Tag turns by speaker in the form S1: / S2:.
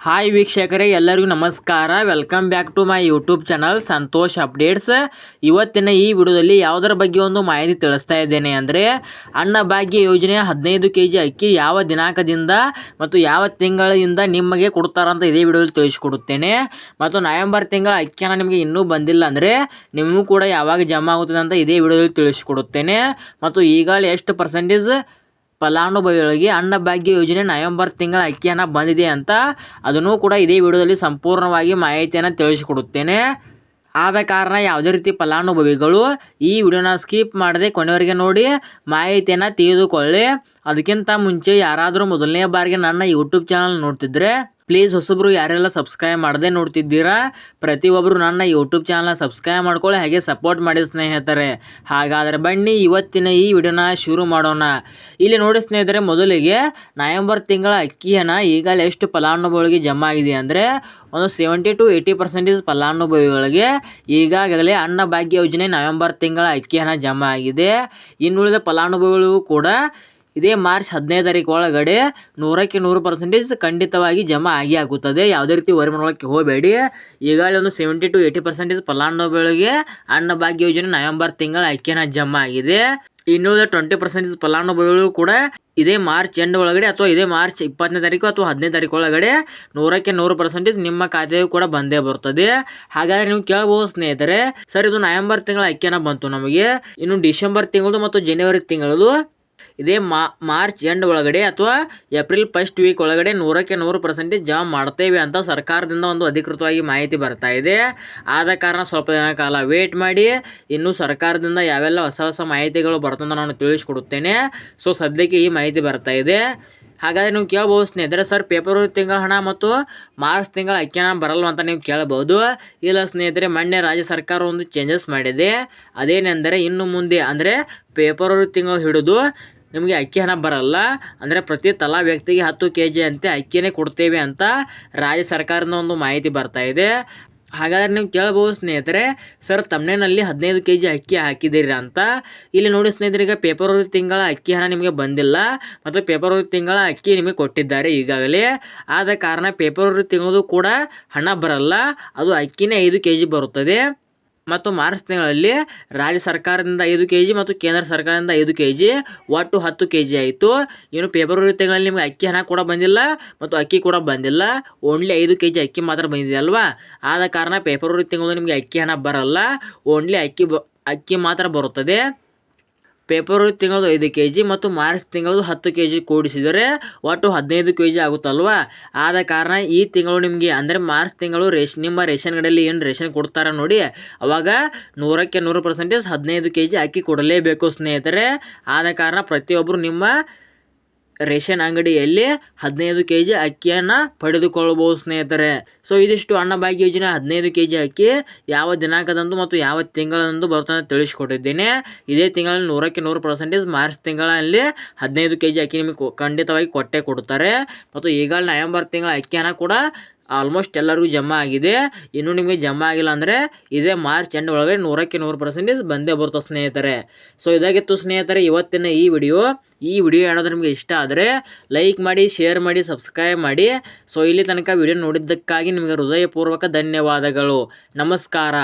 S1: Hi ವೀಕ್ಷಕರೇ, ಎಲ್ಲರಿಗೂ ನಮಸ್ಕಾರ. Welcome back to my YouTube channel Santosh updates ಇವತ್ತಿನ ಈ ವಿಡಿಯೋದಲ್ಲಿ ಯಾವುದರ ಬಗ್ಗೆ ಒಂದು ಮಾಹಿತಿ ತಿಳಿಸ್ತಾ ಇದ್ದೇನೆ ಅಂದರೆ ಅನ್ನಭಾಗ್ಯ ಯೋಜನೆ ಹದಿನೈದು ಕೆ ಜಿ ಅಕ್ಕಿ ಯಾವ ದಿನಾಂಕದಿಂದ ಮತ್ತು ಯಾವ ತಿಂಗಳಿಂದ ನಿಮಗೆ ಕೊಡ್ತಾರಂತ ಇದೇ ವಿಡಿಯೋದಲ್ಲಿ ತಿಳಿಸಿಕೊಡುತ್ತೇನೆ. ಮತ್ತು ನವೆಂಬರ್ ತಿಂಗಳ ಅಕ್ಕಿಯನ್ನು ನಿಮಗೆ ಇನ್ನೂ ಬಂದಿಲ್ಲ ಅಂದರೆ, ನಿಮಗೂ ಕೂಡ ಯಾವಾಗ ಜಮಾ ಆಗುತ್ತದೆ ಅಂತ ಇದೇ ವಿಡಿಯೋದಲ್ಲಿ ತಿಳಿಸಿಕೊಡುತ್ತೇನೆ. ಮತ್ತು ಈಗಾಗಲೇ ಎಷ್ಟು ಪರ್ಸೆಂಟೇಜ್ ಫಲಾನುಭವಿಗಳಿಗೆ ಅನ್ನಭಾಗ್ಯ ಯೋಜನೆ ನವೆಂಬರ್ ತಿಂಗಳ ಅಕ್ಕಿಯನ್ನು ಬಂದಿದೆ ಅಂತ ಅದನ್ನು ಕೂಡ ಇದೇ ವಿಡಿಯೋದಲ್ಲಿ ಸಂಪೂರ್ಣವಾಗಿ ಮಾಹಿತಿಯನ್ನು ತಿಳಿಸಿಕೊಡುತ್ತೇನೆ. ಆದ ಕಾರಣ ಯಾವುದೇ ರೀತಿ ಫಲಾನುಭವಿಗಳು ಈ ವಿಡಿಯೋನ ಸ್ಕಿಪ್ ಮಾಡದೆ ಕೊನೆಯವರೆಗೆ ನೋಡಿ ಮಾಹಿತಿಯನ್ನು ತಿಳಿದುಕೊಳ್ಳಿ. ಅದಕ್ಕಿಂತ ಮುಂಚೆ ಯಾರಾದರೂ ಮೊದಲನೇ ಬಾರಿಗೆ ನನ್ನ ಯೂಟ್ಯೂಬ್ ಚಾನಲ್ ನೋಡ್ತಿದ್ರೆ ಪ್ಲೀಸ್ ಹೊಸಬ್ರು ಯಾರೆಲ್ಲ ಸಬ್ಸ್ಕ್ರೈಬ್ ಮಾಡದೆ ನೋಡ್ತಿದ್ದೀರಾ ಪ್ರತಿಯೊಬ್ಬರು ನನ್ನ ಯೂಟ್ಯೂಬ್ ಚಾನಲ್ನ ಸಬ್ಸ್ಕ್ರೈಬ್ ಮಾಡ್ಕೊಳ್ಳಿ, ಹಾಗೆ ಸಪೋರ್ಟ್ ಮಾಡಿ ಸ್ನೇಹಿತರೆ. ಹಾಗಾದರೆ ಬನ್ನಿ, ಇವತ್ತಿನ ಈ ವಿಡಿಯೋನ ಶುರು ಮಾಡೋಣ. ಇಲ್ಲಿ ನೋಡಿ ಸ್ನೇಹಿತರೆ, ಮೊದಲಿಗೆ ನವೆಂಬರ್ ತಿಂಗಳ ಅಕ್ಕಿಯನ್ನು ಈಗಲೇ ಎಷ್ಟು ಫಲಾನುಭವಿಗಳಿಗೆ ಜಮಾ ಆಗಿದೆ ಅಂದರೆ, ಒಂದು ಸೆವೆಂಟಿ ಟು ಏಯ್ಟಿ ಪರ್ಸೆಂಟೇಜ್ ಫಲಾನುಭವಿಗಳಿಗೆ ಈಗಾಗಲೇ ಅನ್ನ ಭಾಗ್ಯ ಯೋಜನೆ ನವೆಂಬರ್ ತಿಂಗಳ ಅಕ್ಕಿಯನ್ನು ಜಮಾ ಆಗಿದೆ. ಇನ್ನುಳಿದ ಫಲಾನುಭವಿಗಳಿಗೂ ಕೂಡ ಇದೇ ಮಾರ್ಚ್ ಹದಿನೈದು ತಾರೀಕು ಒಳಗಡೆ ನೂರಕ್ಕೆ ನೂರು ಪರ್ಸೆಂಟೇಜ್ ಖಂಡಿತವಾಗಿ ಜಮಾ ಆಗಿ ಆಗುತ್ತದೆ. ಯಾವುದೇ ರೀತಿ ವರಿ ಮಾಡೋಕ್ಕೆ ಹೋಗಬೇಡಿ. ಈಗಾಗಲೇ ಒಂದು ಸೆವೆಂಟಿ ಟು ಏಯ್ಟಿ ಪರ್ಸೆಂಟೇಜ್ ಫಲಾನುಭವಿಗಳಿಗೆ ಅನ್ನಭಾಗ್ಯ ಯೋಜನೆ ನವೆಂಬರ್ ತಿಂಗಳ ಐಕ್ಯನ ಜಮಾ ಆಗಿದೆ. ಇನ್ನುಳಿದ ಟ್ವೆಂಟಿ ಪರ್ಸೆಂಟೇಜ್ ಫಲಾನುಭವಿಗಳು ಕೂಡ ಇದೇ ಮಾರ್ಚ್ ಎಂಡ್ ಒಳಗಡೆ ಅಥವಾ ಇದೇ ಮಾರ್ಚ್ ಇಪ್ಪತ್ತನೇ ತಾರೀಕು ಅಥವಾ ಹದಿನೈದು ತಾರೀಕು ಒಳಗಡೆ ನೂರಕ್ಕೆ ನೂರು ಪರ್ಸೆಂಟೇಜ್ ನಿಮ್ಮ ಖಾತೆಯು ಕೂಡ ಬಂದೇ ಬರ್ತದೆ ಹಾಗಾದರೆ ನೀವು ಕೇಳಬಹುದು ಸ್ನೇಹಿತರೆ, ಸರ್, ಇದು ನವೆಂಬರ್ ತಿಂಗಳ ಅಕ್ಕಿನ ಬಂತು ನಮಗೆ. ಇನ್ನು ಡಿಸೆಂಬರ್ ತಿಂಗಳದು ಮತ್ತು ಜನವರಿ ತಿಂಗಳದು ಇದೇ ಮಾರ್ಚ್ ಎಂಡ್ ಒಳಗಡೆ ಅಥವಾ ಏಪ್ರಿಲ್ ಫಸ್ಟ್ ವೀಕ್ ಒಳಗಡೆ ನೂರಕ್ಕೆ ನೂರು ಪರ್ಸೆಂಟೇಜ್ ಜಮಾ ಮಾಡ್ತೇವೆ ಅಂತ ಸರ್ಕಾರದಿಂದ ಒಂದು ಅಧಿಕೃತವಾಗಿ ಮಾಹಿತಿ ಬರ್ತಾ ಇದೆ. ಆದ ಕಾರಣ ಸ್ವಲ್ಪ ದಿನ ಕಾಲ ವೇಟ್ ಮಾಡಿ. ಇನ್ನು ಸರ್ಕಾರದಿಂದ ಯಾವೆಲ್ಲ ಹೊಸ ಹೊಸ ಮಾಹಿತಿಗಳು ಬರ್ತಂತ ನಾನು ತಿಳಿಸ್ಕೊಡುತ್ತೇನೆ. ಸೊ ಸದ್ಯಕ್ಕೆ ಈ ಮಾಹಿತಿ ಬರ್ತಾ ಇದೆ. ಹಾಗಾದರೆ ನೀವು ಕೇಳ್ಬೋದು ಸ್ನೇಹಿತರೆ, ಸರ್ ಫೆಬ್ರವರಿ ತಿಂಗಳ ಹಣ ಮತ್ತು ಮಾರ್ಚ್ ತಿಂಗಳ ಅಕ್ಕಿ ಹಣ ಬರಲ್ಲ ಅಂತ ನೀವು ಕೇಳ್ಬೋದು. ಇಲ್ಲ ಸ್ನೇಹಿತರೆ, ಮೊನ್ನೆ ರಾಜ್ಯ ಸರ್ಕಾರ ಒಂದು ಚೇಂಜಸ್ ಮಾಡಿದೆ. ಅದೇನೆಂದರೆ, ಇನ್ನು ಮುಂದೆ ಅಂದರೆ ಫೆಬ್ರವರಿ ತಿಂಗಳು ಹಿಡಿದು ನಿಮಗೆ ಅಕ್ಕಿ ಹಣ ಬರಲ್ಲ. ಅಂದರೆ ಪ್ರತಿ ತಲಾ ವ್ಯಕ್ತಿಗೆ ಹತ್ತು ಕೆ ಜಿ ಅಂತೆ ಅಕ್ಕಿನೇ ಕೊಡ್ತೇವೆ ಅಂತ ರಾಜ್ಯ ಸರ್ಕಾರದ ಒಂದು ಮಾಹಿತಿ ಬರ್ತಾ ಇದೆ. ಹಾಗಾದ್ರೆ ನೀವು ಕೇಳಬಹುದು ಸ್ನೇಹಿತರೆ, ಸರ್ ತಮ್ಮನೇನಲ್ಲಿ ಹದಿನೈದು ಕೆ ಜಿ ಅಕ್ಕಿ ಹಾಕಿದ್ದೀರಿ ಅಂತ. ಇಲ್ಲಿ ನೋಡಿ ಸ್ನೇಹಿತರೆ, ಈಗ ಫೆಬ್ರವರಿ ತಿಂಗಳ ಅಕ್ಕಿ ಹಣ ನಿಮಗೆ ಬಂದಿಲ್ಲ. ಮತ್ತು ಫೆಬ್ರವರಿ ತಿಂಗಳ ಅಕ್ಕಿ ನಿಮಗೆ ಕೊಟ್ಟಿದ್ದಾರೆ ಈಗಾಗಲೇ. ಆದ ಕಾರಣ ಫೆಬ್ರವರಿ ತಿಂಗಳದು ಕೂಡ ಹಣ ಬರಲ್ಲ. ಅದು ಅಕ್ಕಿನೇ ಐದು ಕೆ ಜಿ ಬರುತ್ತದೆ. ಮತ್ತು ಮಾರ್ಚ್ ತಿಂಗಳಲ್ಲಿ ರಾಜ್ಯ ಸರ್ಕಾರದಿಂದ ಐದು ಕೆ ಜಿ ಮತ್ತು ಕೇಂದ್ರ ಸರ್ಕಾರದಿಂದ ಐದು ಕೆ ಜಿ ಒಟ್ಟು ಹತ್ತು ಕೆ ಜಿ ಆಯಿತು. ಇನ್ನು ಫೆಬ್ರವರಿ ತಿಂಗಳಲ್ಲಿ ನಿಮಗೆ ಅಕ್ಕಿ ಹಣ ಕೂಡ ಬಂದಿಲ್ಲ ಮತ್ತು ಅಕ್ಕಿ ಕೂಡ ಬಂದಿಲ್ಲ. ಓನ್ಲಿ ಐದು ಕೆ ಜಿ ಅಕ್ಕಿ ಮಾತ್ರ ಬಂದಿದೆ ಅಲ್ವಾ? ಆದ ಕಾರಣ ಫೆಬ್ರವರಿ ತಿಂಗಳು ನಿಮಗೆ ಅಕ್ಕಿ ಹಣ ಬರಲ್ಲ. ಓನ್ಲಿ ಅಕ್ಕಿ ಬ, ಅಕ್ಕಿ ಮಾತ್ರ ಬರುತ್ತದೆ. ಫೆಬ್ರವರಿ ತಿಂಗಳದು ಐದು ಕೆ ಜಿ ಮತ್ತು ಮಾರ್ಚ್ ತಿಂಗಳದು ಹತ್ತು ಕೆ ಜಿ ಕೂಡಿಸಿದರೆ ಒಟ್ಟು ಹದಿನೈದು ಕೆ ಜಿ ಆಗುತ್ತಲ್ವಾ? ಆದ ಕಾರಣ ಈ ತಿಂಗಳು ನಿಮಗೆ ಅಂದರೆ ಮಾರ್ಚ್ ತಿಂಗಳು ರೇಷ್, ನಿಮ್ಮ ರೇಷನ್ ಕಡೆಯಲ್ಲಿ ಏನು ರೇಷನ್ ಕೊಡ್ತಾರೆ ನೋಡಿ, ಅವಾಗ ನೂರಕ್ಕೆ ನೂರು ಪರ್ಸೆಂಟೇಜ್ ಹದಿನೈದು ಕೆ ಜಿ ಅಕ್ಕಿ ಕೊಡಲೇಬೇಕು ಸ್ನೇಹಿತರೆ. ಆದ ಕಾರಣ ಪ್ರತಿಯೊಬ್ಬರು ನಿಮ್ಮ ರೇಷನ್ ಅಂಗಡಿಯಲ್ಲಿ ಹದಿನೈದು ಕೆ ಜಿ ಅಕ್ಕಿಯನ್ನು ಪಡೆದುಕೊಳ್ಳಬಹುದು ಸ್ನೇಹಿತರೆ. ಸೊ ಇದಿಷ್ಟು ಅನ್ನಭಾಗ್ಯ ಯೋಜನೆ ಹದಿನೈದು ಕೆ ಜಿ ಅಕ್ಕಿ ಯಾವ ದಿನಾಂಕದಂದು ಮತ್ತು ಯಾವ ತಿಂಗಳಂದು ಬರ್ತದೆ ತಿಳಿಸ್ಕೊಟ್ಟಿದ್ದೇನೆ. ಇದೇ ತಿಂಗಳಲ್ಲಿ ನೂರಕ್ಕೆ ನೂರು ಪರ್ಸೆಂಟೇಜ್ ಮಾರ್ಚ್ ತಿಂಗಳಲ್ಲಿ ಹದಿನೈದು ಕೆ ಜಿ ಅಕ್ಕಿ ನಿಮಗೆ ಖಂಡಿತವಾಗಿ ಕೊಟ್ಟೆ ಕೊಡುತ್ತಾರೆ. ಮತ್ತು ಈಗ ನವೆಂಬರ್ ತಿಂಗಳ ಅಕ್ಕಿಯನ್ನು ಕೂಡ ಆಲ್ಮೋಸ್ಟ್ ಎಲ್ಲರಿಗೂ ಜಮಾ ಆಗಿದೆ. ಇನ್ನೂ ನಿಮಗೆ ಜಮಾ ಆಗಿಲ್ಲ ಅಂದರೆ ಇದೇ ಮಾರ್ಚ್ ಎಂಡ್ ಒಳಗಡೆ ನೂರಕ್ಕೆ ನೂರು ಪರ್ಸೆಂಟೇಜ್ ಬಂದೇ ಬರುತ್ತೆ ಸ್ನೇಹಿತರೆ. ಸೊ ಇದಾಗಿತ್ತು ಸ್ನೇಹಿತರೆ ಇವತ್ತಿನ ಈ ವಿಡಿಯೋ ಈ ವಿಡಿಯೋ ಏನಾದರೂ ನಿಮಗೆ ಇಷ್ಟ ಆದರೆ ಲೈಕ್ ಮಾಡಿ ಶೇರ್ ಮಾಡಿ ಸಬ್ಸ್ಕ್ರೈಬ್ ಮಾಡಿ. ಸೊ ಇಲ್ಲಿ ತನಕ ವಿಡಿಯೋ ನೋಡಿದ್ದಕ್ಕಾಗಿ ನಿಮಗೆ ಹೃದಯಪೂರ್ವಕ ಧನ್ಯವಾದಗಳು. ನಮಸ್ಕಾರ.